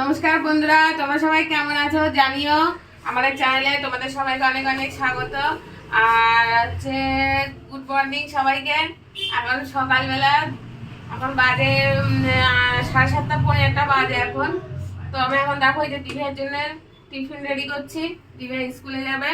নমস্কার বন্ধুরা, তোমরা সবাই কেমন আছো জানিও? আমাদের চ্যানেলে তোমাদের সবাইকে অনেক অনেক স্বাগত। আর হচ্ছে গুড মর্নিং সবাইকে। এখন সকালবেলা, এখন বাজে সাড়ে সাতটা পনেরো একটা বাজে এখন। তো আমি এখন দেখো এই যে দিভার জন্য টিফিন রেডি করছি। দিভা স্কুলে যাবে।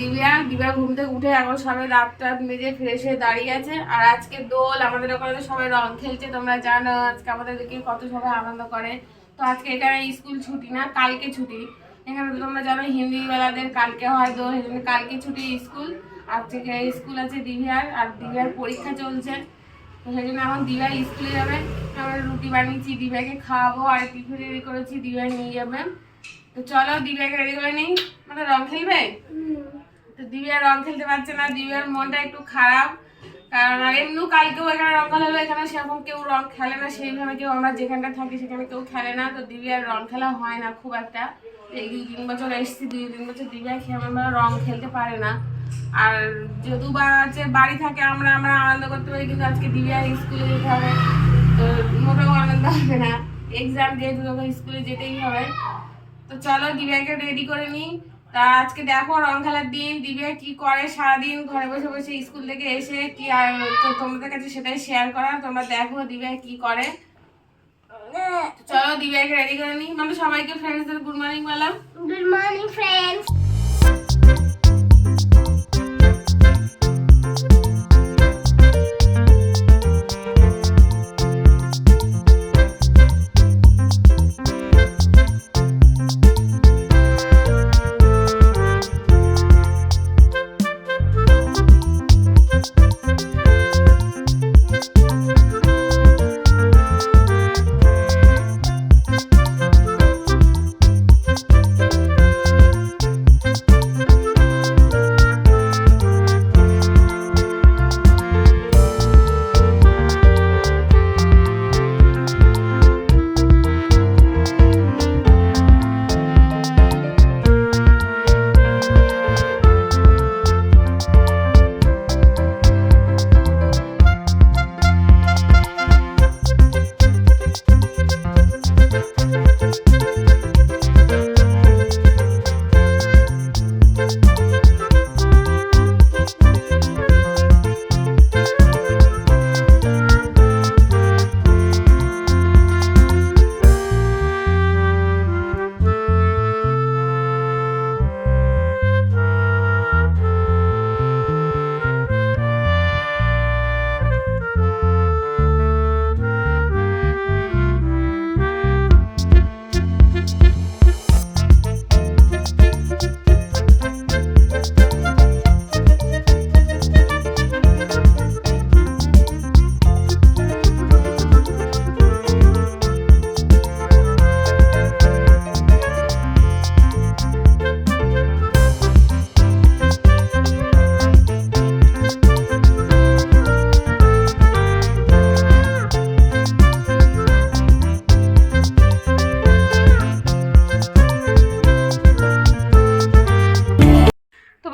দিব্যা দিব্যা ঘুম থেকে উঠে এখন সবাই রাত টাত মেজে ফ্রেশ হয়ে দাঁড়িয়ে আছে। আর আজকে দোল, আমাদের ওখানে সবাই রং খেলছে, তোমরা জানো, আজকে আমাদের দিকে কত সবাই আনন্দ করে। তো আজকে এখানে স্কুল ছুটি না কালকে ছুটি। এখানে তো তোমরা জানো হিন্দি বেলাদের কালকে হয় জন্য কালকে ছুটি স্কুল। আর থেকে স্কুল আছে দিঘার আর দিঘার পরীক্ষা চলছে। তো সেই জন্য এখন দিঘা স্কুলে যাবে। আমরা রুটি বানিয়েছি দিঘাকে খাওয়াবো আর টিফিন রেডি করেছি দিঘায় নিয়ে যাবে। তো চলো দিঘাকে রেডি করে নিই। মানে রং খেলবে? তো দিব্যা রং খেলতে পারছে না দিব্যার মনটা একটু খারাপ। কারণ এমনিও কালকেও এখানে রং খেলা হলো, এখানে সেরকম কেউ রং খেলে না, সেইভাবে কেউ আমরা যেখানটা থাকি সেখানে কেউ খেলে না। তো দিব্যার রং খেলা হয় না খুব একটা। এই দুই তিন বছর এসেছি, দুই তিন বছর দিব্যা খেয়ে আমরা রং খেলতে পারে না। আর যদু বা আছে বাড়ি থাকে, আমরা আমরা আনন্দ করতে পারি, কিন্তু আজকে দিব্যা স্কুলে যেতে হবে, তো মোটেও আনন্দ হবে না। এক্সাম যেহেতু স্কুলে যেতেই হবে। তো চলো দিব্যাকে রেডি করে নিই। তা আজকে দেখো রং খেলার দিন দিবিয়া কি করে সারাদিন ঘরে বসে বসে স্কুল থেকে এসে কি তো তোমাদের কাছে সেটাই শেয়ার করা তোমরা দেখো দিবিয়া কি করে। চলো দিবিয়াকে রেডি করে নিই মানে সবাইকে ফ্রেন্ডসদের গুড মর্নিং বললাম। Good morning friends.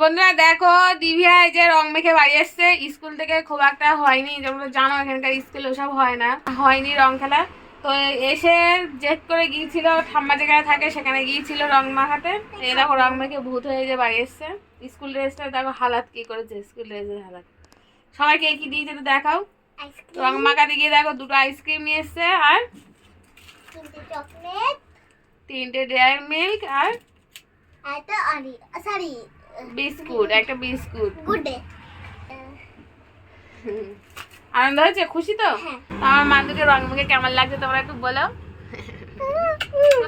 বন্ধুরা দেখো দিভিয়া এই যে রং মেখে বাড়ি এসছে স্কুল থেকে খুব একটা হয়নি। যেমন জানো এখানকার স্কুলে ওসব হয় না। হয়নি রং খেলা। তো এসে জেদ করে গিয়েছিল ঠাম্মা যেখানে থাকে সেখানে গিয়েছিল রং মাখাতে। এই দেখো রং মেখে ভূত হয়ে যে বাড়ি এসছে। স্কুল ড্রেসটা দেখো হালাত কি করেছে স্কুল ড্রেসের হালাত। সবাইকে কি দিয়েছে তো দেখাও। রং মাখাতে গিয়ে দেখো দুটো আইসক্রিম নিয়ে এসছে আর তিনটে ডেয়ারি মিল্ক আর সরি বিস্কুট একটা বিস্কুট। আনন্দ হয়েছে? খুশি তো? হ্যাঁ। আমার মা দুটো রং মুখে কেমন লাগছে তোমরা একটু বলো।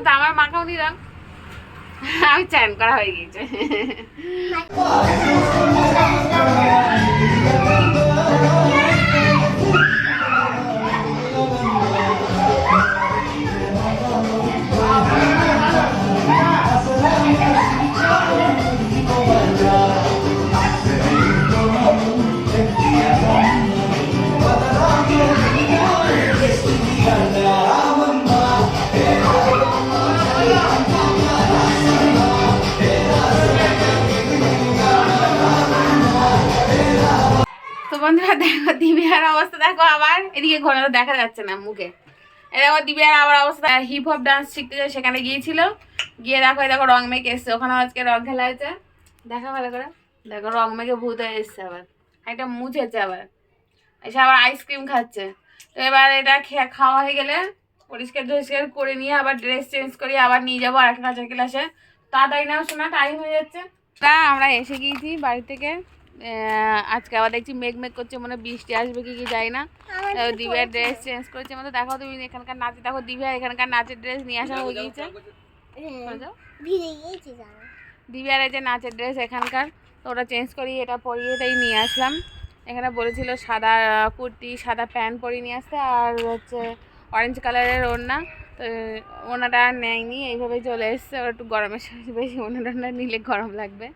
তো আমার নি রং আমি চ্যান করা হয়ে গিয়েছে। বন্ধুরা, দেখো, দিবিয়ার অবস্থা, দেখো, আবার এদিকে ঘোরা দেখা যাচ্ছে না মুখে। এরকম দিব্যার আবার অবস্থা। হিপ হপ ডান্স শিখতে যায় সেখানে গিয়েছিল। গিয়ে দেখো দেখো, রং মেখে এসছে। ওখানে আজকে রং খেলা হয়েছে। দেখা ভালো করে। দেখো, রং মেখে ভূত হয়ে এসছে আবার। একটা মুছেছে আবার। এসে আবার আইসক্রিম খাচ্ছে। তো এবার এটা খাওয়া হয়ে গেলে পরিষ্কার টরিষ্কার করে নিয়ে আবার ড্রেস চেঞ্জ করে আবার নিয়ে যাব আর একটা ক্লাসে তাড়াতাড়ি নাও, শোনা টাইম হয়ে যাচ্ছে। তা আমরা এসে গিয়েছি বাড়ি থেকে। আজকে আবার দেখছি মেঘ মেঘ করছে মনে হয় বৃষ্টি আসবে কি কি যাই না। দিব্যার ড্রেস চেঞ্জ করেছে মতো দেখো তুমি এখানকার নাচে দেখো দিব্যা এখানকার নাচের ড্রেস নিয়ে আসা হয়ে গিয়েছে দিব্যার এই যে নাচের ড্রেস এখানকার তো ওটা চেঞ্জ করিয়ে এটা পরিয়ে এটাই নিয়ে আসলাম। এখানে বলেছিল সাদা কুর্তি সাদা প্যান্ট পরিয়ে নিয়ে আসতে আর হচ্ছে অরেঞ্জ কালারের ওড়না। তো ওড়নাটা আর নেয়নি এইভাবেই চলে এসছে ওর একটু গরমের সময় বেশি ওড়না টোড়না নিলে গরম লাগবে।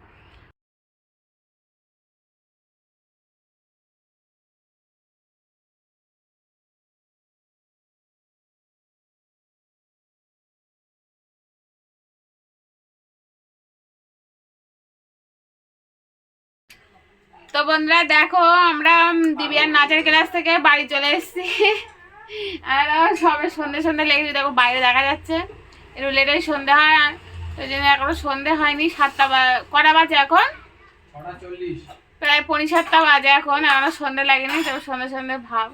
তো বন্ধুরা দেখো আমরা দিবিয়ার নাচের ক্লাস থেকে বাড়ি চলে এসেছি। আর আমার সবে সন্ধে সন্ধে লেগেছে দেখো বাইরে দেখা যাচ্ছে। একটু লেটেই সন্ধে হয় আর ওই জন্য এখনও সন্ধে হয়নি সাতটা বা- কটা বাজে এখন? প্রায় পৌনে সাতটা বাজে এখন এখনও সন্ধে লাগেনি তবে সন্ধে সন্ধে ভাব।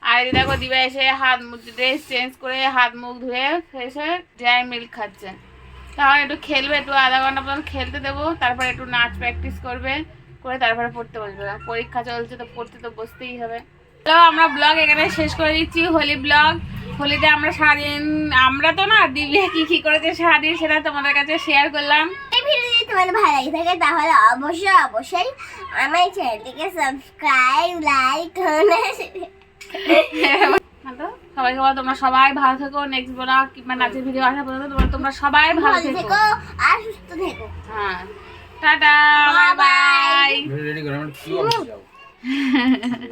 আর দেখো দিবা এসে হাত মুখ ড্রেস চেঞ্জ করে হাত মুখ ধুয়ে ফ্রেশ হয়ে ড্রাই মিল্ক খাচ্ছে। তাহলে একটু খেলবে একটু আধা ঘণ্টা পর্যন্ত খেলতে দেবো তারপরে একটু নাচ প্র্যাকটিস করবে। করে তারপরে পড়তে বসবে। পরীক্ষা চলছে তো পড়তে তো বসতেই হবে। তো আমরা ব্লগ এখানে শেষ করে দিচ্ছি হোলি ব্লগ হোলিতে আমরা সারাদিন আমরা তো না দিব্যা কি কি করেছে সারাদিন সেটা তোমাদের কাছে শেয়ার করলাম। এই ভিডিও যদি তোমাদের ভালো লাগে থাকে তাহলে অবশ্যই অবশ্যই আমার চ্যানেলটিকে সাবস্ক্রাইব লাইক তো সবাইকে বলো তোমরা সবাই ভালো থেকো নেক্সট ব্লগ কিংবা নাচের ভিডিও আসা পর্যন্ত তোমরা তোমরা সবাই ভালো থেকো। আর সুস্থ থেকো। হ্যাঁ। Tata bye bye